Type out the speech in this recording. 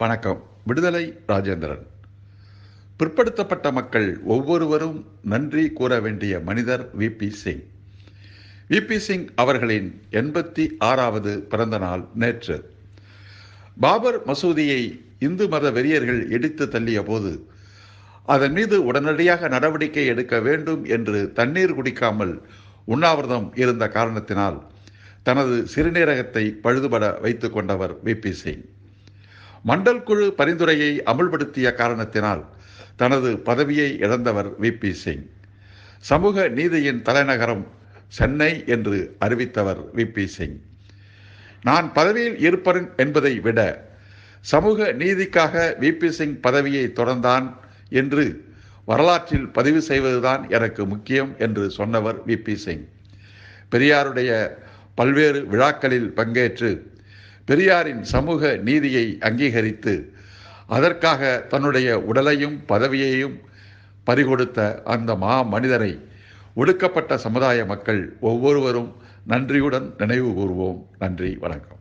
வணக்கம். விடுதலை ராஜேந்திரன். பிற்படுத்தப்பட்ட மக்கள் ஒவ்வொருவரும் நன்றி கூற வேண்டிய மனிதர் விபி சிங். விபி சிங் அவர்களின் எண்பத்தி ஆறாவது பிறந்த நாள் நேற்று. பாபர் மசூதியை இந்து மத வெறியர்கள் இடித்து தள்ளிய போது அதன் மீது உடனடியாக நடவடிக்கை எடுக்க வேண்டும் என்று தண்ணீர் குடிக்காமல் உண்ணாவிரதம் இருந்த காரணத்தினால் தனது சிறுநீரகத்தை பழுதுபட வைத்துக் கொண்டவர் விபி சிங். மண்டல் குழு பரிந்துரையை அமுல்படுத்திய காரணத்தினால் தனது பதவியை இழந்தவர் விபி சிங். சமூக நீதியின் தலைநகரம் சென்னை என்று அறிவித்தவர் விபி சிங். நான் பதவியில் இருப்பேன் என்பதை விட சமூக நீதிக்காக விபி சிங் பதவியை தொடர்ந்தான் என்று வரலாற்றில் பதிவு செய்வதுதான் எனக்கு முக்கியம் என்று சொன்னவர் விபி சிங். பெரியாருடைய பல்வேறு விழாக்களில் பங்கேற்று பெரியாரின் சமூக நீதியை அங்கீகரித்து அதற்காக தன்னுடைய உடலையும் பதவியையும் பறிகொடுத்த அந்த மா மனிதரை ஒடுக்கப்பட்ட சமுதாய மக்கள் ஒவ்வொருவரும் நன்றியுடன் நினைவு கூறுவோம் நன்றி வணக்கம்.